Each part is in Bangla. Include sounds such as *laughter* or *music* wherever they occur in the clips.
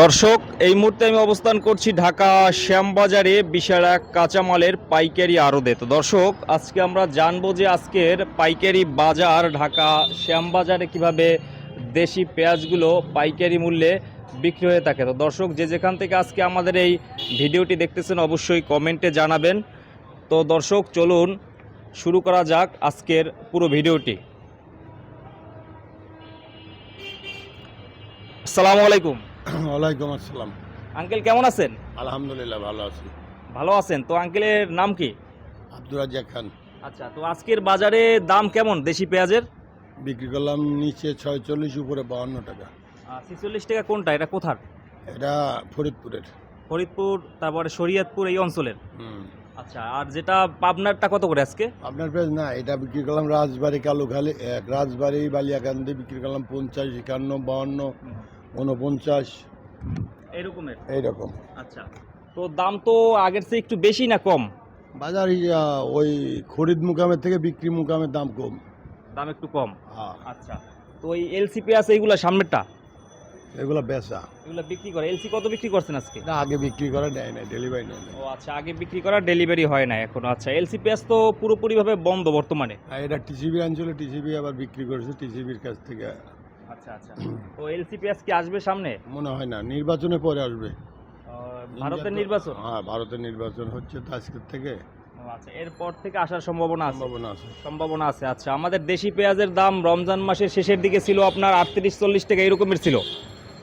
দর্শক, এই মুহূর্তে আমি অবস্থান করছি ঢাকা শ্যামবাজারে বিশাল এক কাঁচামালের পাইকারি আড়তে। তো দর্শক, আজকে আমরা জানব যে আজকের পাইকারি বাজার ঢাকা শ্যামবাজারে কীভাবে দেশি পেঁয়াজগুলো পাইকারি মূল্যে বিক্রি হয়ে থাকে। তো দর্শক, যে যেখান থেকে আজকে আমাদের এই ভিডিওটি দেখতেছেন অবশ্যই কমেন্টে জানাবেন। তো দর্শক, চলুন শুরু করা যাক আজকের পুরো ভিডিওটি। আসসালামু আলাইকুম। *coughs* ওয়ালাইকুম আসসালাম। আঙ্কেল কেমন আছেন? আলহামদুলিল্লাহ ভালো আছি। ভালো আছেন? তো আঙ্কেলের নাম কি? আব্দুর রাজ্জাক খান। আচ্ছা তো আজকের বাজারে দাম কেমন দেশি পেঁয়াজের? বিক্রি করলাম নিচে ছয়চল্লিশ উপরে বাউন্ন টাকা। ছিচল্লিশ টাকা কোনটা? এটা কোথার? এটা ফরিদপুরের। ফরিদপুর তারপরে শরীয়তপুর এই অঞ্চলের? আচ্ছা আর যেটা পাবনারটা কত করে আজকে? আপনার পেজ না এটা বিক্রি করলাম রাজবাড়ি কালুখালি রাজবাড়ি বালিয়াকান্দি বিক্রি করলাম পঞ্চাশ একান্ন বাউন্ন। উনপঞ্চাশ এরকমের এইরকম। আচ্ছা। তো দাম তো আগের চেয়ে একটু বেশি না কম? বাজার ওই খরিদ মুকামের থেকে বিক্রি মুকামের দাম কম। দাম একটু কম? হ্যাঁ। আচ্ছা। তো এই এলসি পেঁয়াজ এইগুলা সামনেরটা? এগুলো বেচা। এগুলা বিক্রি করে। এলসি কত বিক্রি করছেন আজকে? এটা আগে বিক্রি করা নেয় না ডেলিভারি নেয় ও আচ্ছা আগে বিক্রি করা ডেলিভারি হয় না এখনও। আচ্ছা এলসি পেঁয়াজ তো পুরোপুরিভাবে বন্ধ বর্তমানে। আর এটা টিসিবি আনছিল টিসিবি আবার বিক্রি করেছে টিসিবির কাছ থেকে আচ্ছা আচ্ছা। তো এলসি পেঁয়াজ কি আসবে সামনে? মনে হয় না নির্বাচনে পরে আসবে। ভারতের নির্বাচন? হ্যাঁ ভারতের নির্বাচন হচ্ছে তো আজকের থেকে। আচ্ছা এরপর থেকে আসার সম্ভাবনা আছে? সম্ভাবনা আছে। সম্ভাবনা আছে আচ্ছা। আমাদের দেশি পেঁয়াজের দাম রমজান মাসের শেষের দিকে ছিল আপনার আটত্রিশ চল্লিশ টাকা এরকমের ছিল।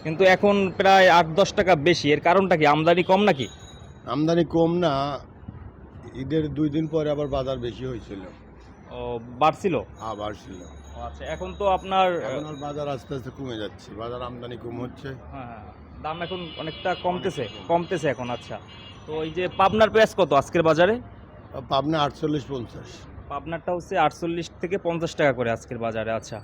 কিন্তু এখন প্রায় আট দশ টাকা বেশি। এর কারণটা কি? আমদানি কম নাকি? আমদানি কম না ঈদের দুই দিন পরে আবার বাজার বেশি হয়েছিল। ও বাড়ছিল? আবার ছিল ও আচ্ছা এখন তো আপনার এখন আর বাজার আস্তে আস্তে কমে যাচ্ছে বাজার আমদানি কম হচ্ছে। হ্যাঁ, হ্যাঁ, দাম এখন অনেকটা কমতেছে কমতেছে এখন আচ্ছা। তো এই যে পাবনার পেঁয়াজ কত আজকের বাজারে? পাবনা আটচল্লিশ পঞ্চাশ। পাবনারটা হচ্ছে আটচল্লিশ থেকে পঞ্চাশ টাকা করে আজকের বাজারে আচ্ছা।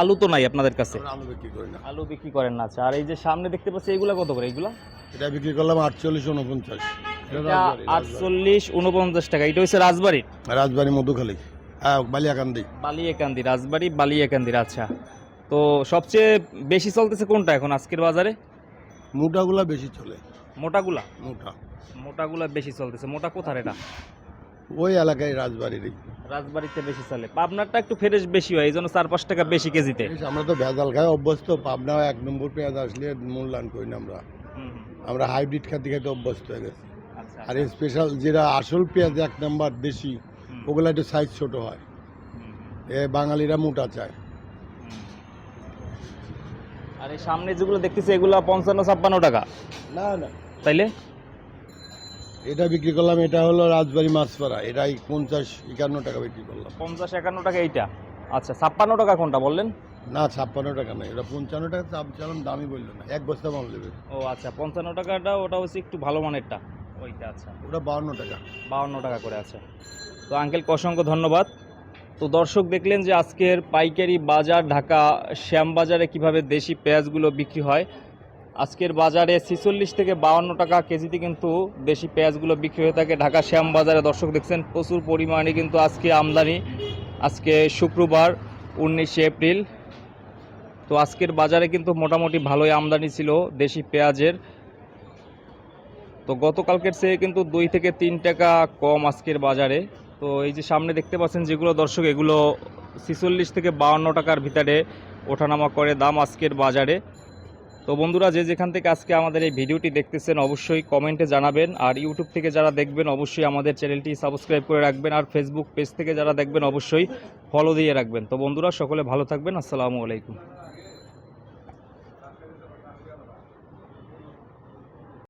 আলু তো নাই আপনাদের কাছে? আলু বিক্রি করি না। আলু বিক্রি করেন না আচ্ছা। আর এই যে সামনে দেখতে পাচ্ছি এইগুলা কত করে এইগুলা? এটা বিক্রি করলাম আটচল্লিশ উনপঞ্চাশ। রাজবাড়ি, রাজবাড়ি। আটচল্লিশ উনপঞ্চাশ টাকা এটা হচ্ছে রাজবাড়ির? রাজবাড়ি মধুখালী। হ্যাঁ বালিয়াকান্দি। বালিয়াকান্দি রাজবাড়ি বালিয়াকান্দির আচ্ছা। তো সবচেয়ে বেশি চলতেছে কোনটা এখন আজকের বাজারে? মোটাগুলা বেশি চলে। মোটাগুলা? মোটা। মোটাগুলা বেশি চলতেছে। মোটা কোথার এটা? ওই এলাকায় রাজবাড়িরই। রাজবাড়িতে বেশি চলে। পাবনারটা একটু ফ্রেশ বেশি হয় এই জন্য চার পাঁচ টাকা বেশি কেজিতে। আমরা তো ভেজাল খাই অভ্যস্ত পাবনা এক নম্বর পেঁয়াজ আসলে মূল্যায়ন করি না আমরা। আমরা হাইব্রিড খাতে খাতে অভ্যস্ত হয়ে গেছি। আচ্ছা আর স্পেশাল যেটা আসল পেঁয়াজ এক নাম্বার দেশি হুম, ওগুলো একটু সাইজ ছোট হয়। এ বাঙালিরা মোটা চায়। আর এই সামনে যেগুলো দেখতেছি এগুলো পঞ্চান্ন ছাপ্পান্ন টাকা। না না। তাইলে? এটা বিক্রি করলাম এটা হলো রাজবাড়ি মাছপাড়া। এটাই পঞ্চাশ একান্ন টাকা বিক্রি করলাম। পঞ্চাশ একান্ন টাকা এইটা। আচ্ছা ছাপ্পান্ন টাকা কোনটা বললেন? না ছাপ্পান্ন টাকা না এটা পঞ্চান্ন টাকা চাপ চালাম দামই বলল না। এক বস্তা মাল দেবে। ও আচ্ছা পঞ্চান্ন টাকাটা ওটা হচ্ছে একটু ভালো মানেরটা। ওইটা আচ্ছা। ওটা বাউন্ন টাকা। বাউন্ন টাকা করে আছে তো আঙ্কেলকে অসংখ্য ধন্যবাদ। তো দর্শক দেখলেন যে আজকের পাইকারি বাজার ঢাকা শ্যামবাজারে কীভাবে দেশি পেঁয়াজগুলো বিক্রি হয়। আজকের বাজারে ছিচল্লিশ থেকে বাউন্ন টাকা কেজিতে কিন্তু দেশি পেঁয়াজগুলো বিক্রি হয়ে থাকে ঢাকা শ্যামবাজারে দর্শক দেখছেন, প্রচুর পরিমাণে কিন্তু আজকে আমদানি। আজকে শুক্রবার, উনিশে এপ্রিল। তো আজকের বাজারে কিন্তু মোটামুটি ভালোই আমদানি ছিল দেশি পেঁয়াজের। তো গতকালকের চেয়ে কিন্তু দুই থেকে তিন টাকা কম আজকের বাজারে। তো এই যে সামনে দেখতে পাচ্ছেন যেগুলো দর্শক, এগুলো ছিচল্লিশ থেকে বাউন্ন টাকার ভিতরে ওঠানামা করে দাম আজকের বাজারে। তো বন্ধুরা, যে যেখান থেকে আজকে আমাদের এই ভিডিওটি দেখতেছেন, অবশ্যই কমেন্টে জানাবেন। আর ইউটিউব থেকে যারা দেখবেন, অবশ্যই আমাদের চ্যানেলটি সাবস্ক্রাইব করে রাখবেন। আর ফেসবুক পেজ থেকে যারা দেখবেন, অবশ্যই ফলো দিয়ে রাখবেন। তো বন্ধুরা, সকলে ভালো থাকবেন। আসসালামু আলাইকুম।